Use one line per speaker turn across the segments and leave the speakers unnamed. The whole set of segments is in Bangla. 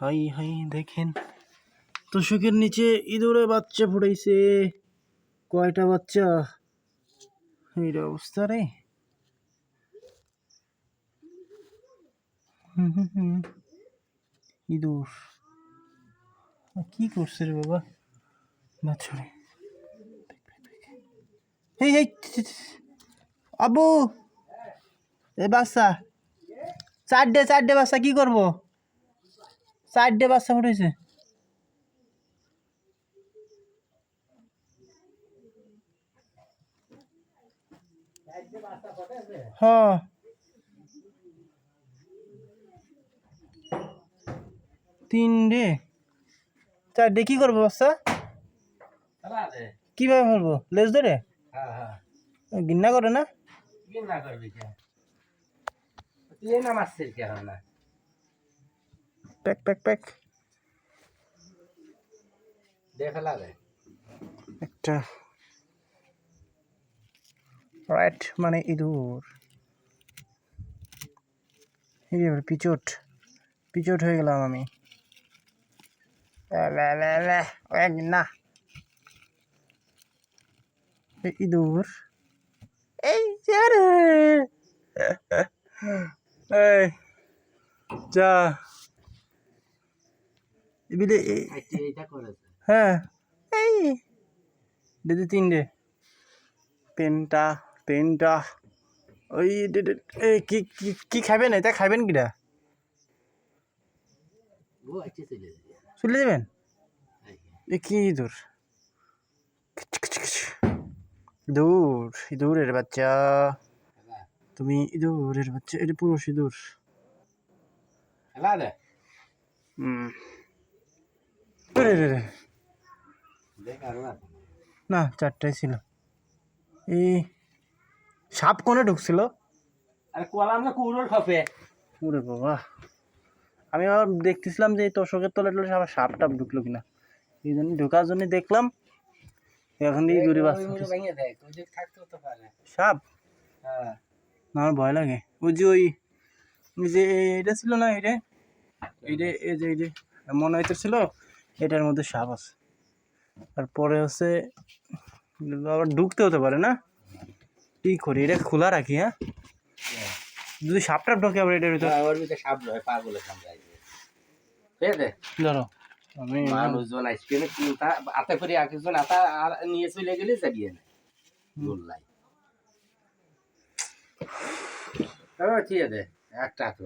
হাই হাই দেখেন। তোষকের নিচে ইঁদুরে বাচ্চা ফুটাইছে। কয়টা বাচ্চা? এই অবস্থা রে। ইঁদুর। কি করছে রে বাবা? বাচ্চারে এই এই। আব্বু! এ বাচ্চা। চারটে চারটে বাচ্চা, কি করব? চারটে বাচ্চা ফুটেছে হ্যাঁ তিনটে চারটে কি করব বাচ্চা? কীভাবে ফেলব লেজ ধরে?
হ্যাঁ হ্যাঁ।
গিন্না করে না?
না করবি কে তুই না মারছিস কে হয় না?
Pack pack pack. একটা। রাইট মানে ইঁদুর। পিচোট। পিচোট হয়ে গেলাম আমি। না। ইঁদুর। এই যে এই যা। এবিলে হ্যাঁ এই দিদি তিনটে। পেনটা পেনটা ওই কি কি- কি খাবেন এটা খাবেন কিটা
আইটি চলে
যাবেন? এ কি দূর? দূর ইঁদুরের বাচ্চা। তুমি ইঁদুরের বাচ্চা এটা
ফেলা দে।
হুম ওরে রে রে।
না
চারটাই ছিল। এই সাপ কোনে ঢুকছিল?
আরে কোলা আমরা কুড়োর খাপে।
ওরে বাবা। আমি আবার দেখতেছিলাম যে এই তোষকের তলে টলে আবার সাপ টাপ ঢুকলো কিনা। এই জন্য ঢোকার জন্য দেখলাম। এখন দিয়ে দূরে
পারে।
সাপ?
হ্যাঁ।
না আমার ভয় লাগে। ওই যে ওই যে এটা ছিল না এটা এই যে এই যে মনে হইতেছিল এটার মধ্যে সাপ আছে। তারপরে হচ্ছে আবার ঢুকতে হতে পারে না? কি করি? এটা খোলা রাখি হ্যাঁ? যদি সাপ টাপ ঢোকে আবার এটার ভিতর
ওর ভিতরে সাপ রয় পাগলে সামলাই দে দে
ধরো আমি
মানুষজন আইসক্রিমে আতে করে একজন আতা আর নিয়ে চলে গেলে গোল্লাই ঠিক আছে একটা হাত।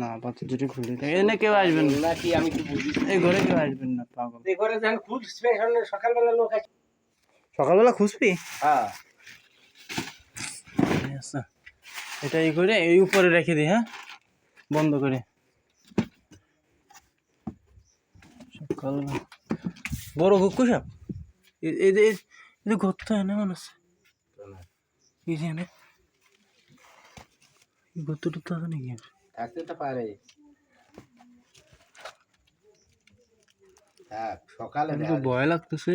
না বাচ্চা দুটো খুলে দেয় এনে কেউ আসবেন না।
কি আমি কি বুঝি
এই ঘরে কেউ আসবেন না পাগল।
এই ঘরে সকালবেলা লোক আছে।
সকালবেলা খুঁজবি?
হ্যাঁ।
আচ্ছা এটা এই করে এই উপরে রেখে দিই হ্যাঁ? বন্ধ করে। সকাল বড় ঘুক্কু সাপ এই যে এই যে ঘুরতে হয় না মানুষ এই যে এনে হবে নাকি?
থাকতে তো পারে। থাক সকালে
তো ভয় লাগতেছে।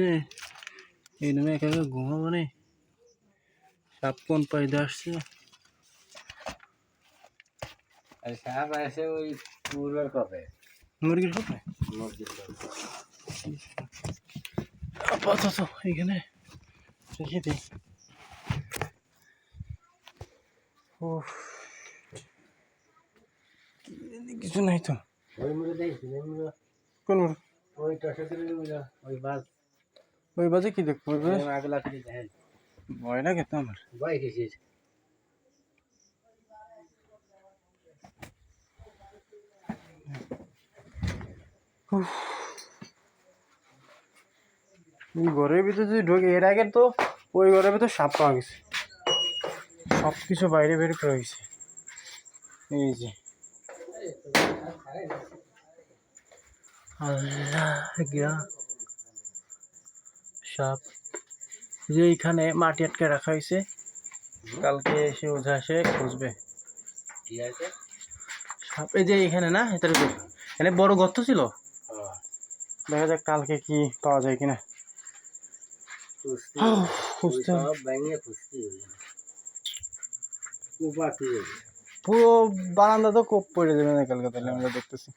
এই নামে একা একা ঘুমাবো নে। সাপ কোন পাইতে আসছে?
আর সাপ আসে ওই পূর্বের কপে।
মুরগির হবে
মুরগির কপে।
আপাতত এখানে। রেখে দিই উফ, কিছু নাই তো। কোন
ওই
বাজে কি দেখব ভয় লাগে তো আমার।
ভয়
এই ঘরের ভিতরে যদি ঢোকে, এর আগে তো ওই ঘরের ভিতরে সাপ পাওয়া গেছে। সব কিছু বাইরে বের করে গেছে এই যে। আল্লাহ সাপ। যে এইখানে মাটি আটকে রাখা হয়েছে। কালকে এসে ওঝা এসে খুঁজবে। সাপ এই যে এখানে না এটার এখানে বড় গর্ত ছিল। দেখা যাক কালকে কি পাওয়া যায় কিনা।
খুঁজতে খুঁজতে
পুরো বারান্দা তো কোপ পড়ে যাবে না কালকে তাহলে আমরা দেখতেছি।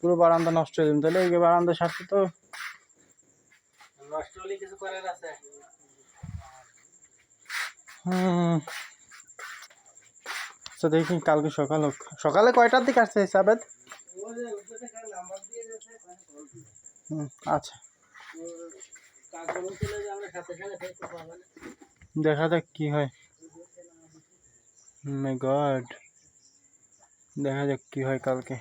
পুরো বারান্দা নষ্ট হয়ে যাবে তাহলে এই বারান্দা সারতে তো।
নষ্ট হলে কিছু করার আছে?
হুম। আচ্ছা দেখি কালকে সকাল হোক। সকালে কয়টার দিকে আসছে সাবেদ? আচ্ছা। দেখা যাক কি হয়। মাই গড দেখা যাক কি হয় কালকে